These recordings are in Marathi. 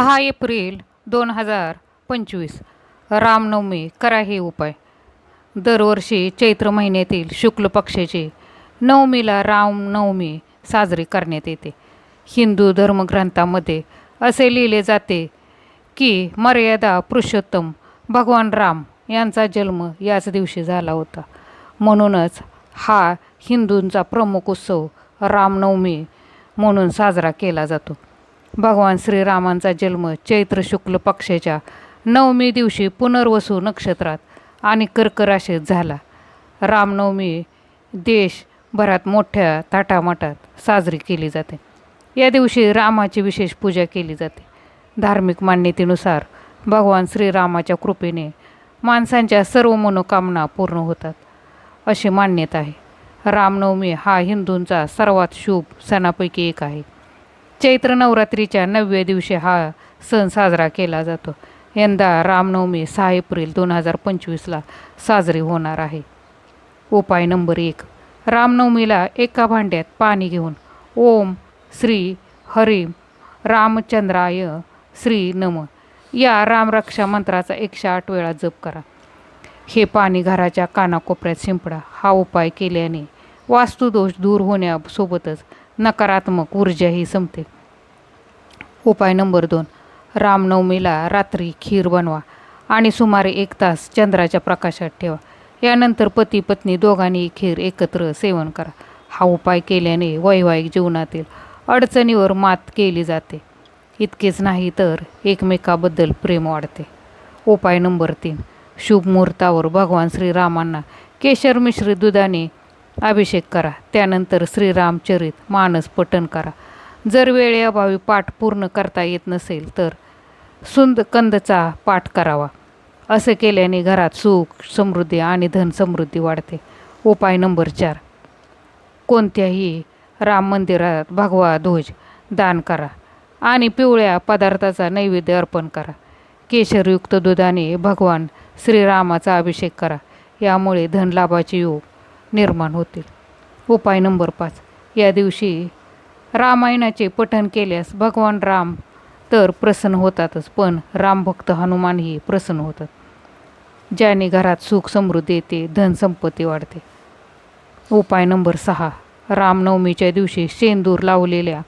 सहा एप्रिल दोन हजार पंचवीस रामनवमी करा हे उपाय. दरवर्षी चैत्र महिन्यातील शुक्ल पक्षाची नवमीला रामनवमी साजरी करण्यात येते. हिंदू धर्मग्रंथामध्ये असे लिहिले जाते की मर्यादा पुरुषोत्तम भगवान राम यांचा जन्म याच दिवशी झाला होता. म्हणूनच हा हिंदूंचा प्रमुख उत्सव रामनवमी म्हणून साजरा केला जातो. भगवान श्रीरामांचा जन्म चैत्र शुक्ल पक्षाच्या नवमी दिवशी पुनर्वसू नक्षत्रात आणि कर्क राशीत झाला. रामनवमी देशभरात मोठ्या थाटामाटात साजरी केली जाते. या दिवशी रामाची विशेष पूजा केली जाते. धार्मिक मान्यतेनुसार भगवान श्रीरामाच्या कृपेने माणसांच्या सर्व मनोकामना पूर्ण होतात अशी मान्यता आहे. रामनवमी हा हिंदूंचा सर्वात शुभ सणापैकी एक आहे. चैत्र नवरात्रीच्या नवव्या दिवशी हा सण साजरा केला जातो. यंदा रामनवमी सहा एप्रिल दोन हजार पंचवीसला साजरी होणार आहे. उपाय नंबर एक. रामनवमीला एका भांड्यात पाणी घेऊन ओम श्री हरिम रामचंद्राय श्री नम या रामरक्षा मंत्राचा एकशे आठ वेळा जप करा. हे पाणी घराच्या कानाकोपऱ्यात शिंपडा. हा उपाय केल्याने वास्तुदोष दूर होण्यासोबतच नकारात्मक ऊर्जाही संपते. उपाय नंबर दोन. रामनवमीला रात्री खीर बनवा आणि सुमारे एक तास चंद्राच्या प्रकाशात ठेवा. यानंतर पती पत्नी दोघांनी खीर एकत्र सेवन करा. हा उपाय केल्याने वैवाहिक जीवनातील अडचणीवर मात केली जाते. इतकेच नाही तर एकमेकाबद्दल प्रेम वाढते. उपाय नंबर तीन. शुभ मुहूर्तावर भगवान श्रीरामांना केशर मिश्रित दुधाने अभिषेक करा. त्यानंतर श्रीरामचरित मानस पठण करा. जर वेळेअभावी पाठ पूर्ण करता येत नसेल तर सुंद कंदचा पाठ करावा. असे केल्याने घरात सुख समृद्धी आणि धन समृद्धी वाढते. उपाय नंबर चार. कोणत्याही राम मंदिरात भगवा ध्वज दान करा आणि पिवळ्या पदार्थाचा नैवेद्य अर्पण करा. केशरयुक्त दुधाने भगवान श्रीरामाचा अभिषेक करा. यामुळे धनलाभाचे योग निर्माण होतील. उपाय नंबर पाच. या दिवशी रामायणाचे पठण केल्यास भगवान राम तर प्रसन्न होतातच पण रामभक्त हनुमानही प्रसन्न होतात. ज्याने घरात सुख समृद्धी येते धनसंपत्ती वाढते. उपाय नंबर सहा. रामनवमीच्या दिवशी शेंदूर लावलेल्या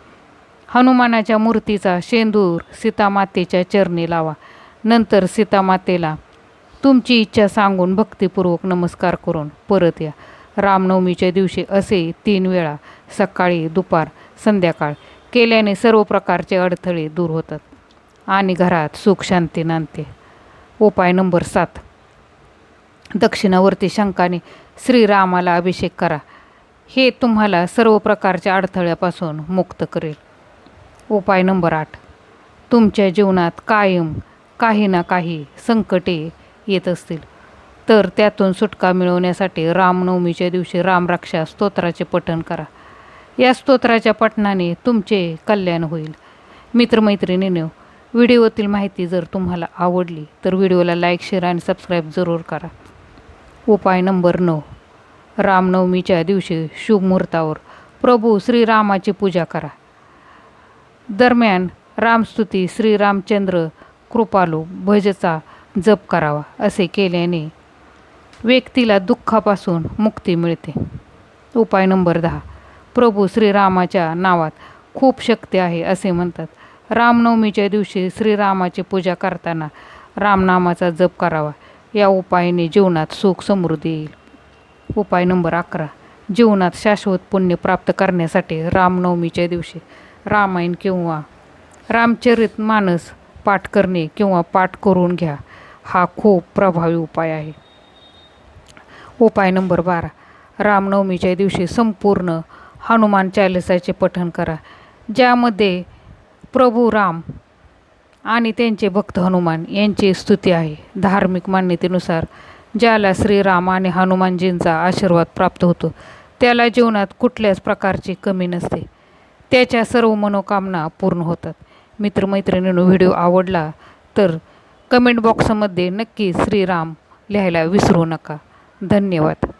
हनुमानाच्या मूर्तीचा शेंदूर सीतामातेच्या चरणी लावा. नंतर सीतामातेला तुमची इच्छा सांगून भक्तिपूर्वक नमस्कार करून परत या. रामनवमीच्या दिवशी असे तीन वेळा सकाळी दुपार संध्याकाळ केल्याने सर्व प्रकारचे अडथळे दूर होतात आणि घरात सुख शांती नांदते. उपाय नंबर सात. दक्षिणावर्ती शंकाने श्रीरामाला अभिषेक करा. हे तुम्हाला सर्व प्रकारच्या अडथळ्यापासून मुक्त करेल. उपाय नंबर आठ. तुमच्या जीवनात कायम काही ना काही संकटे येत असतील. तर त्यातून सुटका मिळवण्यासाठी रामनवमीच्या दिवशी रामरक्षा स्तोत्राचे पठण करा. या स्तोत्राच्या पठणाने तुमचे कल्याण होईल. मित्रमैत्रिणीने व्हिडिओतील माहिती जर तुम्हाला आवडली तर व्हिडिओला लाईक शेअर आणि सबस्क्राईब जरूर करा. उपाय नंबर नऊ. रामनवमीच्या दिवशी शुभ मुहूर्तावर प्रभू श्रीरामाची पूजा करा. दरम्यान रामस्तुती श्रीरामचंद्र कृपालू भजचा जप करावा असे केल्याने व्यक्तीला दुःखापासून मुक्ती मिळते. उपाय नंबर दहा. प्रभू श्रीरामाच्या नावात खूप शक्ती आहे असे म्हणतात. रामनवमीच्या दिवशी श्रीरामाची पूजा करताना रामनामाचा जप करावा. या उपायाने जीवनात सुख समृद्धी येईल. उपाय नंबर अकरा. जीवनात शाश्वत पुण्य प्राप्त करण्यासाठी रामनवमीच्या दिवशी रामायण किंवा रामचरित मानस पाठ करणे किंवा पाठ करून घ्या. हा खूप प्रभावी उपाय आहे. उपाय नंबर बारा. रामनवमीच्या दिवशी संपूर्ण हनुमान चालिसाचे पठण करा ज्यामध्ये प्रभू राम आणि त्यांचे भक्त हनुमान यांची स्तुती आहे. धार्मिक मान्यतेनुसार ज्याला श्रीराम आणि हनुमानजींचा आशीर्वाद प्राप्त होतो त्याला जीवनात कुठल्याच प्रकारची कमी नसते. त्याच्या सर्व मनोकामना पूर्ण होतात. मित्रमैत्रिणींनो व्हिडिओ आवडला तर कमेंट बॉक्समध्ये नक्की श्रीराम लिहायला विसरू नका. धन्यवाद.